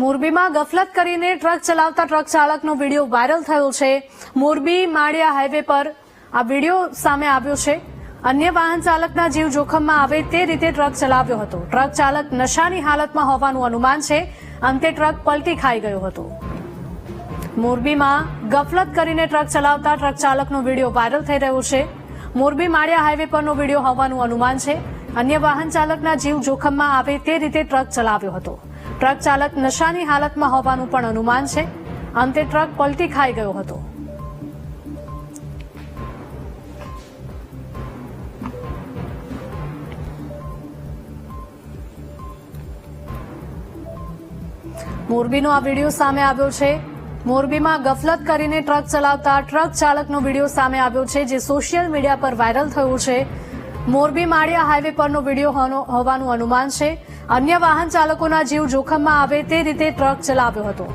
મોરબીમાં ગફલત કરીને ટ્રક ચલાવતા ટ્રક ચાલકનો વીડિયો વાયરલ થયો છે. મોરબી માળિયા હાઈવે પર આ વીડિયો સામે આવ્યો છે. અન્ય વાહન ચાલકના જીવ જોખમમાં આવે તે રીતે ટ્રક ચલાવ્યો હતો. ટ્રક ચાલક નશાની હાલતમાં હોવાનું અનુમાન છે. અંતે ટ્રક પલટી ખાઈ ગયો હતો. મોરબીમાં ગફલત કરીને ટ્રક ચલાવતા ટ્રક ચાલકનો વીડિયો વાયરલ થઈ રહ્યો છે. મોરબી માળિયા હાઈવે પરનો વીડિયો હોવાનું અનુમાન છે. અન્ય વાહન ચાલકના જીવ જોખમમાં આવે તે રીતે ટ્રક ચલાવ્યો હતો. ટ્રક ચાલક નશાની હાલતમાં હોવાનું પણ અનુમાન છે. અંતે ટ્રક પલટી ખાઈ ગયો હતો. મોરબીનો આ વીડિયો સામે આવ્યો છે. મોરબીમાં ગફલત કરીને ટ્રક ચલાવતા ટ્રક ચાલકનો વીડિયો સામે આવ્યો છે, જે સોશિયલ મીડિયા પર વાયરલ થયો છે. મોરબી માળિયા હાઈવે પરનો વીડિયો હોવાનું અનુમાન છે. અન્ય વાહન ચાલકોના જીવ જોખમમાં આવે તે રીતે ટ્રક ચલાવ્યો હતો.